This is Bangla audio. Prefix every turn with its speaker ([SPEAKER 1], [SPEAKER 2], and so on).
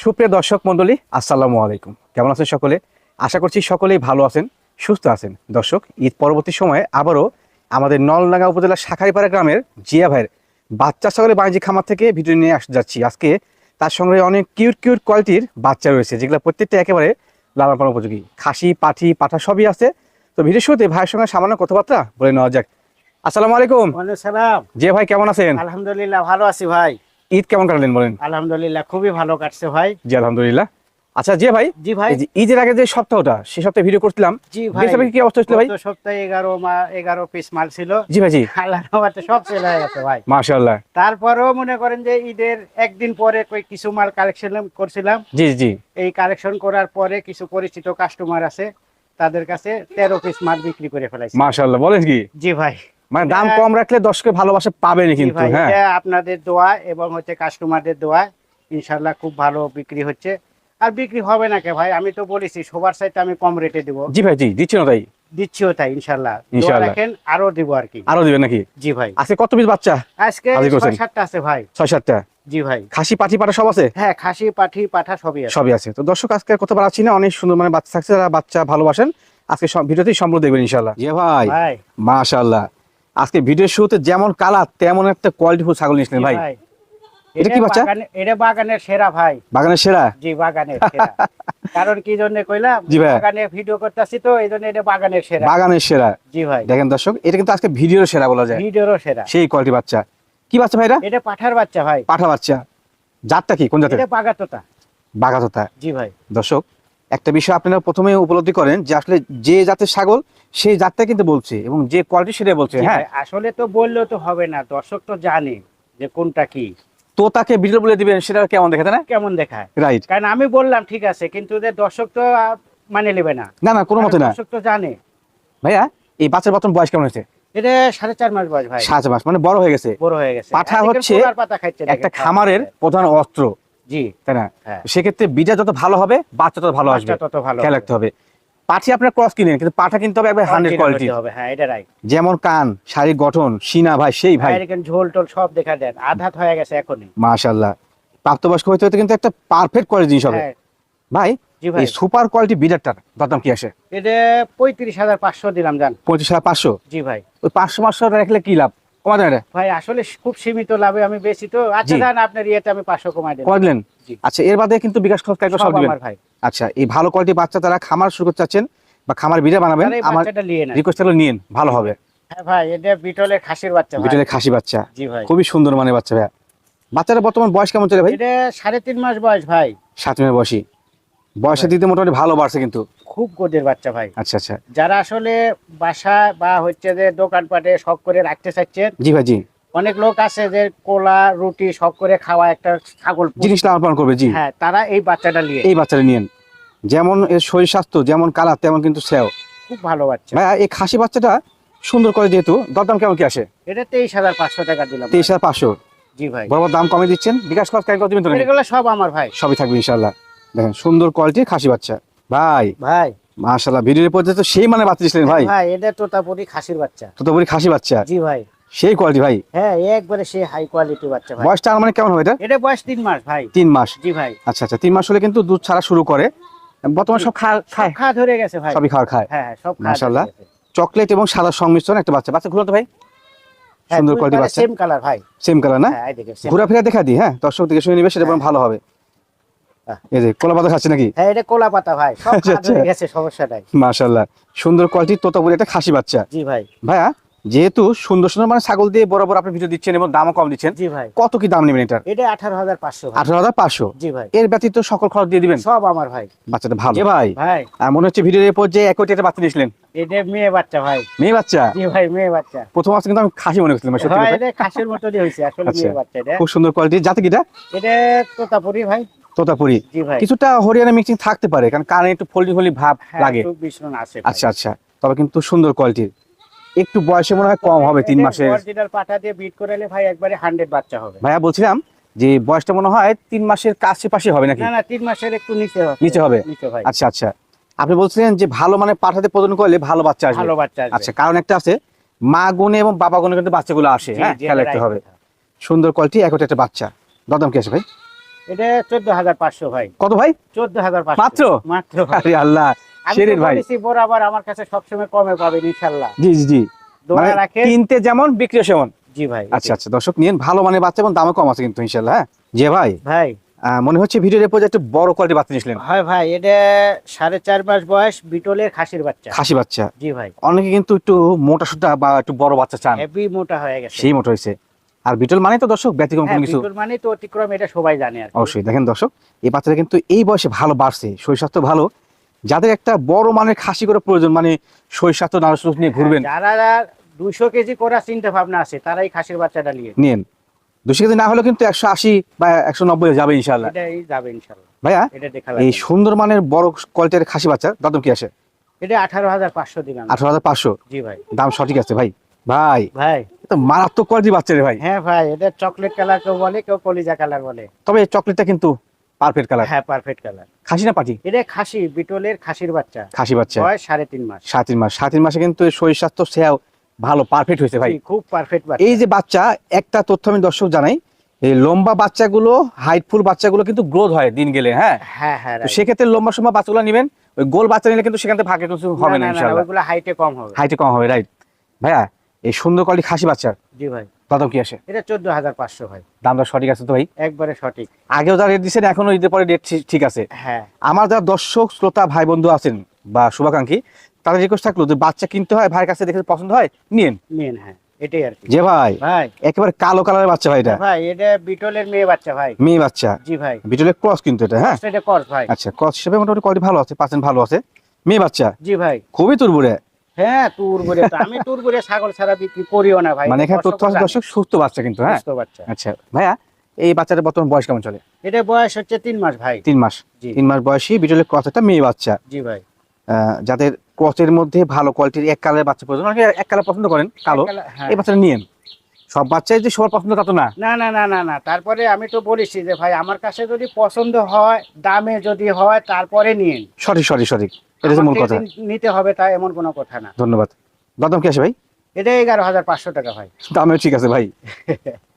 [SPEAKER 1] সুপ্রিয় দর্শক মণ্ডলী আসসালামু আলাইকুম। কেমন আছেন সকলে? আশা করছি সকলেই ভালো আছেন সুস্থ আছেন। দর্শক ঈদ পরবর্তী সময়ে আবারও আমাদের নলডাঙ্গা উপজেলার শাখারিপাড়া গ্রামের জিয়া ভাইয়ের বাচ্চা সকলে বাণিজ্যিক খামার থেকে ভিডিও নিয়ে আস যাচ্ছি। আজকে তার সঙ্গে অনেক কিউট কিউট কোয়ালিটির বাচ্চা রয়েছে যেগুলো প্রত্যেকটা একেবারে লালন পালন উপযোগী। খাসি পাঠি পাঠা সবই আছে। তো ভিডিও শুরুতে ভাইয়ের সঙ্গে সামান্য কথাবার্তা বলে নেওয়া যাক। আসসালামু আলাইকুম।
[SPEAKER 2] সালাম।
[SPEAKER 1] জিয়া ভাই কেমন আছেন?
[SPEAKER 2] আলহামদুলিল্লাহ ভালো আছি ভাই।
[SPEAKER 1] ঈদ কেমন কাটলেন বলেন?
[SPEAKER 2] আলহামদুলিল্লাহ খুবই ভালো কাটছে ভাই।
[SPEAKER 1] জি আলহামদুলিল্লাহ। আচ্ছা জিয়া ভাই
[SPEAKER 2] জি ভাই।
[SPEAKER 1] ঈদের আগে যে সপ্তাহটা সে সপ্তাহে ভিডিও করছিলাম
[SPEAKER 2] জি ভাই।
[SPEAKER 1] কি অবস্থা হচ্ছিল ভাই?
[SPEAKER 2] সপ্তাহে এগারো মা এগারো পিস মাল ছিল।
[SPEAKER 1] জি ভাই জি।
[SPEAKER 2] রহমতে সব সেল হয়ে গেছে ভাই।
[SPEAKER 1] মাশাআল্লাহ।
[SPEAKER 2] তারপরেও মনে করেন যে ঈদের একদিন পরে কই কিছু মাল কালেকশন করছিলাম।
[SPEAKER 1] জি জি।
[SPEAKER 2] এই কালেকশন করার পরে কিছু পরিচিত কাস্টমার আছে তাদের কাছে তেরো পিস মাল বিক্রি করে ফেলাইছি।
[SPEAKER 1] মাশাআল্লাহ বলেন কি?
[SPEAKER 2] জি ভাই।
[SPEAKER 1] মানে দাম কম রাখলে দর্শকের ভালোবাসা পাবেনই
[SPEAKER 2] জি
[SPEAKER 1] কিন্তু
[SPEAKER 2] ভাই
[SPEAKER 1] হ্যাঁ।
[SPEAKER 2] আপনাদের দোয়া এবং হচ্ছে কাস্টমারদের দোয়া ইনশাল্লাহ খুব ভালো বিক্রি হচ্ছে। আর বিক্রি হবে না কে ভাই? আমি তো বলেছি সবার সাইতে আমি কম রেটে দিব।
[SPEAKER 1] জি ভাই জি দিচ্ছি না তাই?
[SPEAKER 2] দিচ্ছিও তাই ইনশাল্লাহ দোয়া
[SPEAKER 1] ইনশাআল্লাহ।
[SPEAKER 2] রাখেন আরও দিব আর কি।
[SPEAKER 1] আরও দিবেন নাকি?
[SPEAKER 2] জি ভাই।
[SPEAKER 1] আজকে কত পিস বাচ্চা?
[SPEAKER 2] আজকে
[SPEAKER 1] হাজির করছেন।
[SPEAKER 2] ছয় সাতটা আছে ভাই।
[SPEAKER 1] ছয় সাতটা
[SPEAKER 2] জি ভাই।
[SPEAKER 1] খাসি পাটি পাটা সব আছে?
[SPEAKER 2] হ্যাঁ খাসি পাঠি পাঠা সবই আছে।
[SPEAKER 1] সবই আছে। তো দর্শক আজকে কথা বাড়াচ্ছি না অনেক সুন্দর মানে বাচ্চা থাকছে যারা বাচ্চা ভালোবাসেন আজকে সব ভিডিওতেই সম্পূর্ণ দেখবেন ইনশাআল্লাহ। জি ভাই।
[SPEAKER 2] ভাই।
[SPEAKER 1] মাশাআল্লাহ। আজকে ভিডিওর শুরুতে যেমন কালার তেমন একটা কোয়ালিটিফুল ছাগল নিয়েছিলেন ভাই। এটা কি বাচ্চা?
[SPEAKER 2] এটা বাগানের সেরা ভাই।
[SPEAKER 1] বাগানের সেরা?
[SPEAKER 2] জি বাগানের সেরা। কারণ কি জন্য কইলাম। বাগানে ভিডিও করতেছি তো এইজন্য এটা বাগানের সেরা।
[SPEAKER 1] বাগানের সেরা।
[SPEAKER 2] জি ভাই।
[SPEAKER 1] দেখেন দর্শক এটা কিন্তু আজকে ভিডিওর সেরা বলা যায়।
[SPEAKER 2] ভিডিওরও সেরা।
[SPEAKER 1] সেই কোয়ালিটি বাচ্চা। কি বাচ্চা ভাইরা
[SPEAKER 2] এটা? পাঠার বাচ্চা ভাই।
[SPEAKER 1] পাঠা বাচ্চা। জাতটা কি? কোন জাতের?
[SPEAKER 2] এটা বাগাতোতা
[SPEAKER 1] বাঘাততা।
[SPEAKER 2] জি ভাই।
[SPEAKER 1] দর্শক একটা বিষয় আপনারা প্রথমে উপলব্ধি করেন যে আসলে যে জাতের ছাগল সেই জাতটা কিন্তু বলছে এবং যে কোয়ালিটি সেটা বলছে হ্যাঁ।
[SPEAKER 2] আসলে তো বললেও তো হবে না দর্শক তো জানে যে কোনটা কি।
[SPEAKER 1] তো তাকে ভিডিও বলে দিবেন সেটা কেমন দেখে তাই না?
[SPEAKER 2] কেমন দেখায়?
[SPEAKER 1] রাইট
[SPEAKER 2] কারণ আমি বললাম ঠিক আছে কিন্তু যে দর্শক তো মানে নেবে না।
[SPEAKER 1] না না কোনো মতে না।
[SPEAKER 2] দর্শক তো জানে।
[SPEAKER 1] ভাইয়া এই বাচ্চার বর্তমান বয়স কেমন হয়েছে?
[SPEAKER 2] এটা সাড়ে চার মাস বয়স ভাই।
[SPEAKER 1] মাস মানে বড় হয়ে গেছে।
[SPEAKER 2] বড় হয়ে গেছে।
[SPEAKER 1] পাঠা হচ্ছে একটা খামারের প্রধান অস্ত্র।
[SPEAKER 2] জি
[SPEAKER 1] তাই না?
[SPEAKER 2] হ্যাঁ।
[SPEAKER 1] সেক্ষেত্রে বীজা যত ভালো হবে বাচ্চা তত ভালো আসবে।
[SPEAKER 2] তত ভালো
[SPEAKER 1] খেয়াল রাখতে হবে। পাঠি আপনার ক্রস কিনেন কিন্তু পাঠা কিনতে হবে একবার হান্ড্রেড কোয়ালিটি
[SPEAKER 2] হবে হ্যাঁ এটা রাইট
[SPEAKER 1] যেমন কান শারীরিক গঠন সিনা ভাই সেই ভাই।
[SPEAKER 2] ঝোল টোল সব দেখা দেন আধাত হয়ে গেছে এখনই।
[SPEAKER 1] মাশাল্লাহ প্রাপ্তবয়স্ক হইতে হইতে কিন্তু একটা পারফেক্ট কোয়ালিটি জিনিস হবে।
[SPEAKER 2] হ্যাঁ।
[SPEAKER 1] ভাই এই সুপার কোয়ালিটি বিডারটার দাম কি আসে?
[SPEAKER 2] এটা পঁয়ত্রিশ হাজার পাঁচশো দিলাম জান।
[SPEAKER 1] পঁচিশ হাজার পাঁচশো?
[SPEAKER 2] জি ভাই।
[SPEAKER 1] ওই পাঁচশো পাঁচশো রাখলে কি লাভ? কমা দেন
[SPEAKER 2] ভাই আসলে খুব সীমিত লাভে আমি বেশি তো। আচ্ছা
[SPEAKER 1] জি।
[SPEAKER 2] আপনার ইয়েতে আমি পাঁচশো কমাই দিলাম
[SPEAKER 1] কমা দিলেন? আচ্ছা এর বাদে কিন্তু বিকাশ খরচ কাইকো সব
[SPEAKER 2] সব
[SPEAKER 1] দিবেন।
[SPEAKER 2] ভাই।
[SPEAKER 1] আচ্ছা এই ভালো কোয়ালিটি বাচ্চা তারা খামার শুরু করতে চাচ্ছেন বা খামার বিড়া বানাবেন আমার
[SPEAKER 2] বাচ্চাটা নিয়ে না
[SPEAKER 1] রিকোয়েস্ট হলো নিন ভালো হবে।
[SPEAKER 2] হ্যাঁ ভাই এটা বিটলের খাসির বাচ্চা
[SPEAKER 1] বিটলের খাসি বাচ্চা।
[SPEAKER 2] জি ভাই।
[SPEAKER 1] খুবই সুন্দর মানে বাচ্চা ভাইয়া। বাচ্চাটা বর্তমান বয়স কেমন চলে ভাই?
[SPEAKER 2] এটা সাড়ে তিন মাস বয়স ভাই।
[SPEAKER 1] সাত মাস বয়সী। বয়সের দিতে মোটামুটি ভালো বাড়ছে কিন্তু।
[SPEAKER 2] খুব গোদের বাচ্চা ভাই।
[SPEAKER 1] আচ্ছা আচ্ছা।
[SPEAKER 2] যারা আসলে বাসা বা হচ্ছে যে দোকানপাটে সব করে রাখতে চাচ্ছেন
[SPEAKER 1] জি ভাই জি।
[SPEAKER 2] অনেক লোক আছে যে কোলা রুটি সব করে খাওয়া একটা ছাগল পুষে।
[SPEAKER 1] জিনিসটা লালন পালন করবে জি।
[SPEAKER 2] হ্যাঁ তারা এই বাচ্চাটা নিয়ে।
[SPEAKER 1] এই বাচ্চাটা নিয়েন। যেমন এর শরীর স্বাস্থ্য যেমন কালার তেমন কিন্তু সেও।
[SPEAKER 2] খুব ভালো বাচ্চা।
[SPEAKER 1] ভাইয়া এই খাসি বাচ্চাটা সুন্দর করে যেহেতু দরদাম কেমন কি আসে?
[SPEAKER 2] এটা তেইশ হাজার পাঁচশো টাকা দিলাম
[SPEAKER 1] তেইশ হাজার পাঁচশো।
[SPEAKER 2] জি ভাই।
[SPEAKER 1] বরাবর দাম কমে দিচ্ছেন? বিকাশ খরচ কাজ দিবেন তো
[SPEAKER 2] এগুলো সব আমার ভাই।
[SPEAKER 1] সবই থাকবে ইনশাল্লাহ দেখেন সুন্দর কোয়ালিটির খাসি বাচ্চা। ভাই
[SPEAKER 2] ভাই।
[SPEAKER 1] মাশাল্লাহ ভিডিওর পর্যায়ে তো সেই মানে বাচ্চা দিচ্ছিলেন ভাই।
[SPEAKER 2] ভাই এটা তোতাপুরি খাসির বাচ্চা।
[SPEAKER 1] তো তো বলি খাসি বাচ্চা?
[SPEAKER 2] জি ভাই।
[SPEAKER 1] সেই কোয়ালিটি ভাই?
[SPEAKER 2] হ্যাঁ একবারে সে হাই কোয়ালিটি বাচ্চা ভাই।
[SPEAKER 1] বয়সটা মানে কেমন হবে এটা?
[SPEAKER 2] এটা বয়স তিন মাস ভাই।
[SPEAKER 1] তিন মাস।
[SPEAKER 2] জি ভাই।
[SPEAKER 1] আচ্ছা আচ্ছা তিন মাস হলে কিন্তু দুধ ছাড়া শুরু করে। বর্তমানে সব খা- খায়।
[SPEAKER 2] খা ধরে গেছে ভাই।
[SPEAKER 1] সবই খাওয়ার খায়।
[SPEAKER 2] হ্যাঁ হ্যাঁ সব
[SPEAKER 1] মাশাআল্লাহ। চকলেট এবং সাদা সংমিশ্রণ একটা বাচ্চা। বাচ্চা ঘুরো তো ভাই সুন্দর কোয়ালিটি বাচ্চা।
[SPEAKER 2] সেম কালার ভাই।
[SPEAKER 1] সেম কালার না?
[SPEAKER 2] হ্যাঁ এই দেখে।
[SPEAKER 1] ঘোরাফেরা দেখা দিই হ্যাঁ? দর্শক দিকে শুনে নিবে সেটা বরং ভালো হবে। এই যে কোলা পাতা খাচ্ছে নাকি?
[SPEAKER 2] হ্যাঁ এটা কোলা পাতা ভাই সব
[SPEAKER 1] আচ্ছা, আচ্ছা।
[SPEAKER 2] গেছে সমস্যা নাই।
[SPEAKER 1] মাশাল্লাহ সুন্দর কোয়ালিটি তোতাপুরি একটা খাসি বাচ্চা।
[SPEAKER 2] জি ভাই।
[SPEAKER 1] ভাইয়া যেহেতু সুন্দর সুন্দর মানে ছাগল দিয়ে বরাবর আপনি ভিডিও দিচ্ছেন এবং দামও কম দিচ্ছেন
[SPEAKER 2] জি ভাই।
[SPEAKER 1] কত কি দাম নেবেন
[SPEAKER 2] এটা আঠারো হাজার পাঁচশো
[SPEAKER 1] আঠারো হাজার পাঁচশো?
[SPEAKER 2] জি ভাই।
[SPEAKER 1] এর ব্যতীত সকল খরচ দিয়ে দিবেন?
[SPEAKER 2] সব আমার ভাই।
[SPEAKER 1] বাচ্চাটা ভালো। ভাই।
[SPEAKER 2] ভাই
[SPEAKER 1] মনে হচ্ছে ভিডিওর এরপর যে একটি একটা বাচ্চা দিয়েছিলেন
[SPEAKER 2] এটা মেয়ে বাচ্চা ভাই।
[SPEAKER 1] মেয়ে বাচ্চা?
[SPEAKER 2] জি ভাই মেয়ে বাচ্চা।
[SPEAKER 1] প্রথম আসতে কিন্তু আমি খাসি মনে করছিলাম সত্যি
[SPEAKER 2] এটা খাসির মতনই হয়েছে আসলে
[SPEAKER 1] আচ্ছা।
[SPEAKER 2] মেয়ে বাচ্চা এটা।
[SPEAKER 1] খুব সুন্দর কোয়ালিটি যাতে কিটা?
[SPEAKER 2] এটা তোতাপুরি ভাই।
[SPEAKER 1] তোতাপুরি। কিছুটা হরিয়ানা মিক্সিং থাকতে পারে কারণ কানে একটু ফোল্ডিং ফোল্ডিং ভাব
[SPEAKER 2] হ্যাঁ,
[SPEAKER 1] লাগে। আচ্ছা আচ্ছা। তবে কিন্তু সুন্দর কোয়ালিটির একটু বয়সে মনে হয় কম হবে তিন
[SPEAKER 2] মাসে দিয়ে বিট করালে ভাই একবারে হান্ড্রেড বাচ্চা হবে।
[SPEAKER 1] ভাইয়া বলছিলাম যে বয়সটা মনে হয় তিন মাসের কাছে পাশে হবে নাকি?
[SPEAKER 2] না তিন মাসের একটু নিচে হবে।
[SPEAKER 1] নিচে হবে? আচ্ছা আচ্ছা। আপনি বলছিলেন যে ভালো মানে পাঠাতে প্রদান করলে ভালো বাচ্চা আসবে।
[SPEAKER 2] ভালো বাচ্চা।
[SPEAKER 1] আচ্ছা কারণ একটা আছে মা গুণে এবং বাবা গুণে কিন্তু বাচ্চাগুলো আসে। হ্যাঁ খেয়াল রাখতে হবে। সুন্দর কোয়ালিটি একটা একটা বাচ্চা। দরদাম কি আছে ভাই?
[SPEAKER 2] এটা চোদ্দ হাজার পাঁচশো ভাই।
[SPEAKER 1] কত ভাই?
[SPEAKER 2] চোদ্দ হাজার
[SPEAKER 1] মাত্র?
[SPEAKER 2] মাত্র।
[SPEAKER 1] আল্লাহ
[SPEAKER 2] আমি
[SPEAKER 1] ভাই।
[SPEAKER 2] বলেছি বরাবর আমার কাছে সবসময় কমে পাবেন ইনশাল্লাহ।
[SPEAKER 1] জি জি জি।
[SPEAKER 2] দোয়া
[SPEAKER 1] মানে
[SPEAKER 2] রাখেন।
[SPEAKER 1] কিনতে যেমন বিক্রি সেমন।
[SPEAKER 2] জি ভাই
[SPEAKER 1] আচ্ছা আচ্ছা দর্শক নিন ভালো বাচ্চা এবং দামও কম আছে কিন্তু ইনশাল্লাহ হ্যাঁ? জি ভাই।
[SPEAKER 2] ভাই।
[SPEAKER 1] মনে হচ্ছে ভিডিওর এরপর একটু বড় কোয়ালিটি বাচ্চা নিয়েছিলেন
[SPEAKER 2] হয় ভাই এটা সাড়ে চার মাস বয়স বিটলের খাসির বাচ্চা।
[SPEAKER 1] খাসি বাচ্চা।
[SPEAKER 2] জি ভাই।
[SPEAKER 1] অনেকে কিন্তু একটু মোটা সোটা বা একটু বড় বাচ্চা চান।
[SPEAKER 2] হেভি মোটা হয়ে গেছে।
[SPEAKER 1] সেই মোটা হয়েছে। আর বিটল মানে তো দর্শক ব্যতিক্রম
[SPEAKER 2] হ্যাঁ,
[SPEAKER 1] কোনো কিছু।
[SPEAKER 2] বিটল মানে তো অতিক্রম এটা সবাই জানে আর
[SPEAKER 1] অবশ্যই দেখেন দর্শক এই বাচ্চাটা কিন্তু এই বয়সে ভালো বাড়ছে শরীর স্বাস্থ্য ভালো। যাদের একটা বড় মানের খাসি করে প্রয়োজন মানে শরীর স্বাস্থ্য নার্স নিয়ে ঘুরবেন।
[SPEAKER 2] হ্যাঁ, যারা দুইশো কেজি করার চিন্তা ভাবনা আছে তারাই খাসির বাচ্চাটা নিয়ে।
[SPEAKER 1] নিন দুশো কেজি না হলেও কিন্তু একশো আশি বা একশো নব্বই যাবে ইনশাল্লাহ
[SPEAKER 2] এটাই যাবে ইনশাল্লাহ
[SPEAKER 1] ভাইয়া
[SPEAKER 2] এটা দেখা
[SPEAKER 1] এই সুন্দর মানের বড় কোয়ালিটির খাসি বাচ্চা দাম কি আসে?
[SPEAKER 2] এটা আঠারো হাজার পাঁচশো দিলাম।
[SPEAKER 1] আঠারো হাজার পাঁচশো?
[SPEAKER 2] জি ভাই।
[SPEAKER 1] দাম সঠিক আছে ভাই। ভাই
[SPEAKER 2] ভাই।
[SPEAKER 1] তো মারাত্মক কোয়ালিটি বাচ্চা রে ভাই।
[SPEAKER 2] হ্যাঁ ভাই এটা চকলেট কালার কেউ বলে কেউ কলিজা কালার বলে।
[SPEAKER 1] তবে এই চকলেটটা কিন্তু পারফেক্ট কালার
[SPEAKER 2] হ্যাঁ পারফেক্ট কালার
[SPEAKER 1] খাসি না পাটি?
[SPEAKER 2] এটা খাসি বিটলের খাসির বাচ্চা।
[SPEAKER 1] খাসি বাচ্চা।
[SPEAKER 2] বয়স সাড়ে তিন মাস।
[SPEAKER 1] সাত তিন মাস। সাত তিন মাসে কিন্তু শরীর স্বাস্থ্য সেও ভালো পারফেক্ট হয়েছে ভাই।
[SPEAKER 2] খুব পারফেক্ট বাচ্চা।
[SPEAKER 1] এই যে বাচ্চা একটা তথ্য আমি দর্শক জানাই এই লম্বা বাচ্চাগুলো হাইটফুল বাচ্চাগুলো কিন্তু গ্রোথ হয় দিন গেলে হ্যাঁ?
[SPEAKER 2] হ্যাঁ হ্যাঁ।
[SPEAKER 1] সেক্ষেত্রে লম্বা সময় বাচ্চাগুলো নেবেন ওই গোল বাচ্চা নিলে কিন্তু সেখান থেকে ভাগে কিছু হবে না ইনশাআল্লাহ।
[SPEAKER 2] ওইগুলো হাইটে কম হবে।
[SPEAKER 1] হাইটে কম হবে রাইট ভাইয়া এই সুন্দর কোয়ালিটি খাসি বাচ্চা
[SPEAKER 2] জি ভাই।
[SPEAKER 1] দাম কি আসে?
[SPEAKER 2] এটা চোদ্দ হাজার পাঁচশো ভাই।
[SPEAKER 1] দামটা সঠিক আছে তো ভাই?
[SPEAKER 2] একবারে সঠিক।
[SPEAKER 1] আগেও যা রেট দিচ্ছেন এখনও ঈদের পরে রেট ঠিক আছে।
[SPEAKER 2] হ্যাঁ।
[SPEAKER 1] আমার যারা দর্শক শ্রোতা ভাই বন্ধু আছেন বা শুভাকাঙ্ক্ষী তাদের রিকোয়েস্ট থাকল যে বাচ্চা কিনতে হয় ভাইয়ের কাছে দেখে পছন্দ হয় নিন
[SPEAKER 2] নিন হ্যাঁ। এটাই আর
[SPEAKER 1] যে ভাই
[SPEAKER 2] ভাই।
[SPEAKER 1] একেবারে কালো কালারের বাচ্চা ভাই এটা।
[SPEAKER 2] ভাই এটা বিটলের মেয়ে বাচ্চা ভাই।
[SPEAKER 1] মেয়ে বাচ্চা।
[SPEAKER 2] জি ভাই।
[SPEAKER 1] বিটলের ক্রস কিন্তু এটা হ্যাঁ?
[SPEAKER 2] এটা কর ভাই।
[SPEAKER 1] আচ্ছা ক্রস হিসেবে মোটামুটি কোয়ালিটি ভালো আছে পার্সেন্ট ভালো আছে। মেয়ে বাচ্চা।
[SPEAKER 2] জি ভাই।
[SPEAKER 1] খুবই তুরবুরে।
[SPEAKER 2] হ্যাঁ আমি ছাগল ছাড়া বিক্রি করিও না ভাই।
[SPEAKER 1] মানে এখানে তথ্য আছে দর্শক সুস্থ বাচ্চা কিন্তু হ্যাঁ?
[SPEAKER 2] সুস্থ বাচ্চা।
[SPEAKER 1] আচ্ছা ভাইয়া এই বাচ্চাটার বর্তমান বয়স কেমন চলে?
[SPEAKER 2] এটা বয়স হচ্ছে তিন মাস ভাই।
[SPEAKER 1] তিন মাস।
[SPEAKER 2] জি।
[SPEAKER 1] তিন মাস বয়সী বিটলের ক্রস মেয়ে বাচ্চা।
[SPEAKER 2] জি ভাই।
[SPEAKER 1] আহ, যাদের ক্রসের মধ্যে ভালো কোয়ালিটির এক কালারের বাচ্চা প্রয়োজন অনেকে এক কালার পছন্দ করেন কালো।
[SPEAKER 2] হ্যাঁ।
[SPEAKER 1] এই বাচ্চাটা নিয়েন। সব বাচ্চাই যে সবার পছন্দ তা তো না।
[SPEAKER 2] না না না না না। তারপরে আমি তো বলেছি যে ভাই আমার কাছে যদি পছন্দ হয় দামে যদি হয় তারপরে নিন
[SPEAKER 1] সঠিক সঠিক সঠিক। এটা হচ্ছে মূল কথা।
[SPEAKER 2] নিতে হবে তা এমন কোনো কথা না।
[SPEAKER 1] ধন্যবাদ। বাদাম কি আসে ভাই?
[SPEAKER 2] এটা এগারো হাজার পাঁচশো টাকা ভাই।
[SPEAKER 1] দামেও ঠিক আছে ভাই।